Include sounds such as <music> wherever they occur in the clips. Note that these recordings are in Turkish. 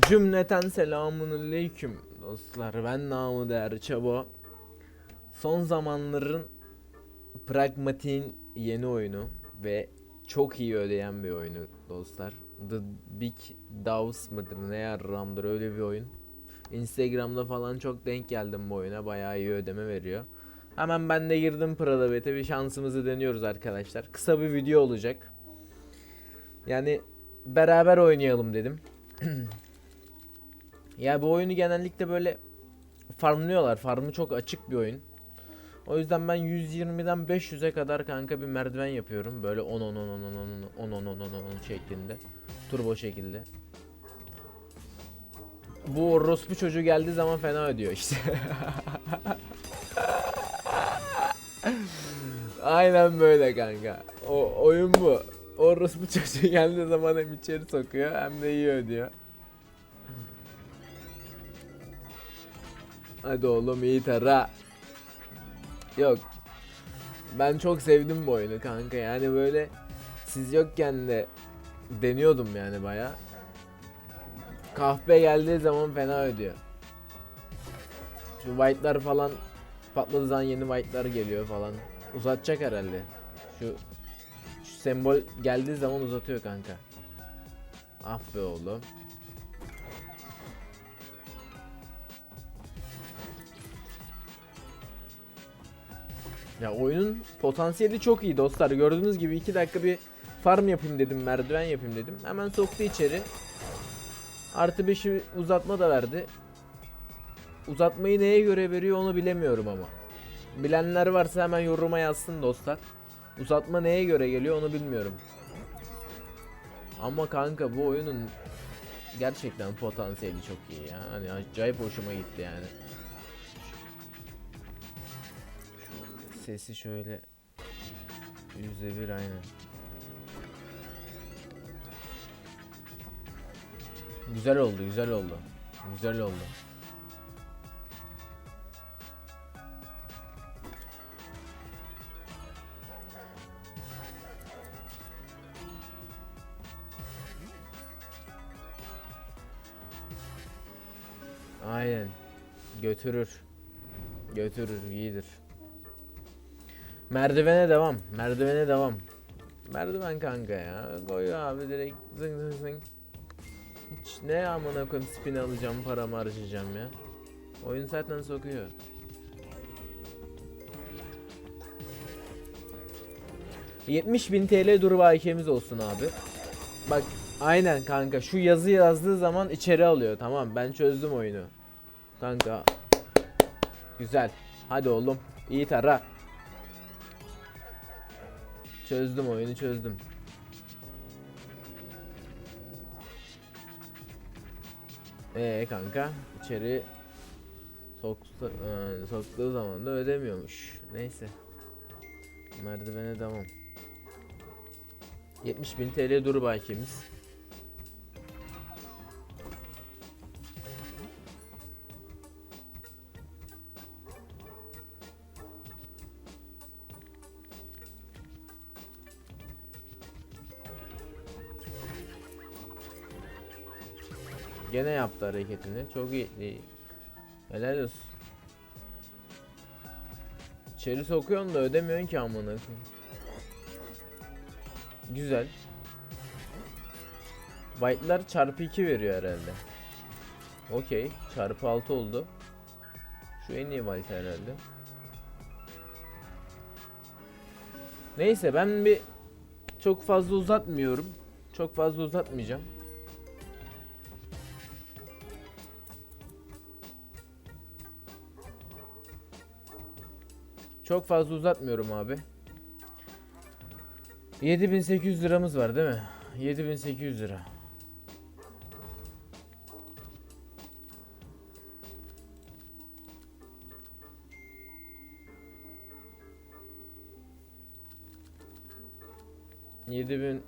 Cümleten selamun aleyküm dostlar. Ben namı değer Çabo. Son zamanların pragmatiğin yeni oyunu ve çok iyi ödeyen bir oyunu dostlar. The Big Dows mıdır ne yarramdır öyle bir oyun. Instagram'da falan çok denk geldim bu oyuna. Bayağı iyi ödeme veriyor. Hemen ben de girdim Prada Bet'e bir şansımızı deniyoruz arkadaşlar. Kısa bir video olacak. Yani beraber oynayalım dedim. <clears throat> Ya bu oyunu genellikle böyle farmlıyorlar. Farmı çok açık bir oyun. O yüzden ben 120'den 500'e kadar kanka bir merdiven yapıyorum. Böyle 10 10 10 10 10 10 10 10 10 10 şeklinde. Turbo şekilde. Bu orospu çocuğu geldiği zaman fena ödüyor işte. <laughs> Aynen böyle kanka. O oyun bu. Orospu çocuğu geldiği zaman hem içeri sokuyor hem de iyi ödüyor. Hadi oğlum iyi tara. Yok. Ben çok sevdim bu oyunu kanka. Yani böyle siz yokken de deniyordum yani baya. Kahpe geldiği zaman fena ödüyor. Şu white'lar falan patladığı zaman yeni white'lar geliyor falan. Uzatacak herhalde. Şu, şu sembol geldiği zaman uzatıyor kanka. Ah be oğlum. Ya oyunun potansiyeli çok iyi dostlar. Gördüğünüz gibi 2 dakika bir farm yapayım dedim, merdiven yapayım dedim. Hemen soktu içeri. Artı 5'i uzatma da verdi. Uzatmayı neye göre veriyor onu bilemiyorum ama. Bilenler varsa hemen yoruma yazsın dostlar. Uzatma neye göre geliyor onu bilmiyorum. Ama kanka bu oyunun gerçekten potansiyeli çok iyi ya. Hani acayip hoşuma gitti yani. Sesi şöyle yüzde bir aynen. Güzel oldu, güzel oldu. Güzel oldu. Aynen. Götürür. Götürür, iyidir. Merdivene devam. Merdivene devam. Merdiven kanka ya. Koy abi direkt zing zing zing. Hiç ne amına koyayım spin alacağım paramı harcayacağım ya. Oyun zaten sokuyor. bin TL Durva IK'miz olsun abi. Bak aynen kanka şu yazı yazdığı zaman içeri alıyor tamam ben çözdüm oyunu. Kanka. Güzel. Hadi oğlum. İyi tara. Çözdüm oyunu çözdüm. Ee kanka içeri soktu, e, soktuğu zaman da ödemiyormuş. Neyse. Merdivene devam. 70.000 TL dur bakimiz. Gene yaptı hareketini. Çok iyi. Helal olsun. İçeri sokuyorsun da ödemiyorsun ki amına. Güzel. Byte'lar çarpı 2 veriyor herhalde. Okey. Çarpı 6 oldu. Şu en iyi byte herhalde. Neyse ben bir çok fazla uzatmıyorum. Çok fazla uzatmayacağım. Çok fazla uzatmıyorum abi. 7800 liramız var değil mi? 7800 lira. Yedi bin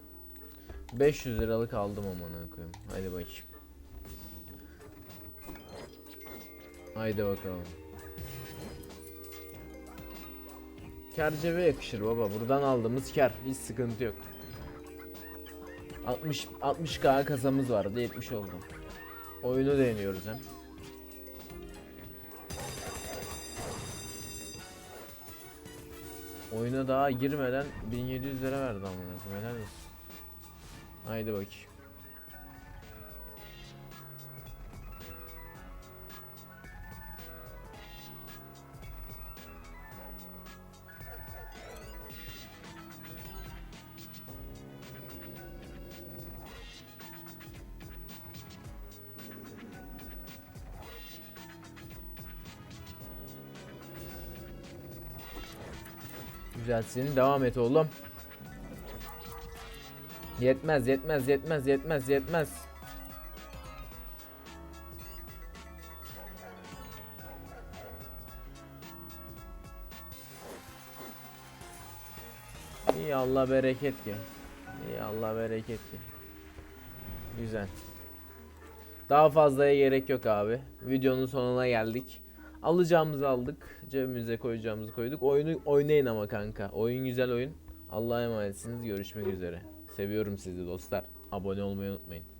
500 liralık aldım amına koyayım. Haydi bakayım. Haydi bakalım. Kar cebe yakışır baba. Buradan aldığımız kar. Hiç sıkıntı yok. 60 60k kasamız vardı 70 oldu. oyunu deniyoruz hem. Oyuna daha girmeden 1700 lira verdi amına koyayım. Helal olsun. Haydi bakayım. Güzelsin. Devam et oğlum. Yetmez, yetmez, yetmez, yetmez, yetmez. İyi Allah bereket ki. İyi Allah bereket ki. Güzel. Daha fazlaya gerek yok abi. Videonun sonuna geldik. Alacağımızı aldık. Cebimize koyacağımızı koyduk. Oyunu oynayın ama kanka. Oyun güzel oyun. Allah'a emanetsiniz. Görüşmek üzere. Seviyorum sizi dostlar. Abone olmayı unutmayın.